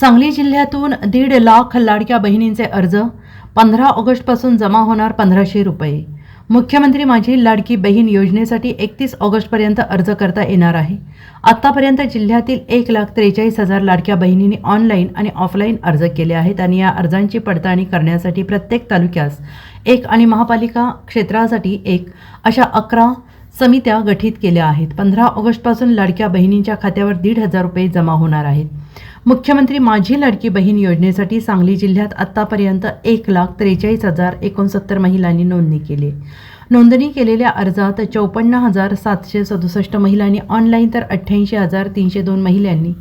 सांगली जिल्ह्यातून दीड लाख लाडक्या बहिणींचे अर्ज पंधरा ऑगस्टपासून जमा होणार पंधराशे रुपये. मुख्यमंत्री माझी लाडकी बहीण योजनेसाठी एकतीस ऑगस्टपर्यंत अर्ज करता येणार आहे. आत्तापर्यंत जिल्ह्यातील एक लाख त्रेचाळीस हजार लाडक्या बहिणींनी ऑनलाईन आणि ऑफलाईन अर्ज केले आहेत आणि या अर्जांची पडताळणी करण्यासाठी प्रत्येक तालुक्यास एक आणि महापालिका क्षेत्रासाठी एक अशा अकरा समित्या गठीत केल्या आहेत. पंधरा ऑगस्टपासून लाडक्या बहिणींच्या खात्यावर दीड हजार रुपये जमा होणार आहेत. मुख्यमंत्री माझी लाडकी बहीण योजनेसाठी सांगली जिल्ह्यात आत्तापर्यंत एक लाख त्रेचाळीस हजार एकोणसत्तर महिलांनी नोंदणी केली. नोंदणी केलेल्या अर्जात चौपन्न हजार सातशे सदुसष्ट महिलांनी ऑनलाईन तर अठ्ठ्याऐंशी हजार तीनशे दोन महिलांनी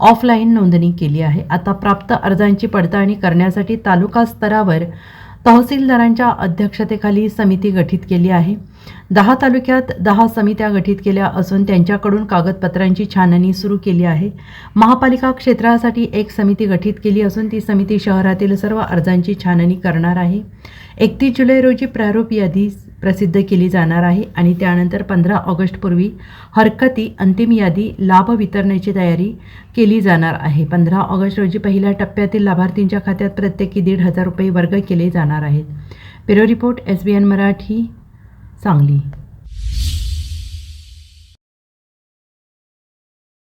ऑफलाईन नोंदणी केली आहे. आता प्राप्त अर्जांची पडताळणी करण्यासाठी तालुका स्तरावर तहसीलदारांच्या अध्यक्षतेखाली समिती गठीत केली आहे. दहा तालुक्यात दहा समित्या गठीत केल्या असून त्यांच्याकडून कागदपत्रांची छाननी सुरू केली आहे. महापालिका क्षेत्रासाठी एक समिती गठीत केली असून ती समिती शहरातील सर्व अर्जांची छाननी करणार आहे. एकतीस जुलै रोजी प्रारूप यादी प्रसिद्ध केली जाणार आहे आणि त्यानंतर पंधरा ऑगस्टपूर्वी हरकती अंतिम यादी लाभ वितरणाची तयारी केली जाणार आहे. पंधरा ऑगस्ट रोजी पहिल्या टप्प्यातील लाभार्थींच्या खात्यात प्रत्येकी दीड हजार रुपये वर्ग केले जाणार आहेत. Bureau report S B N Marathi. Sangli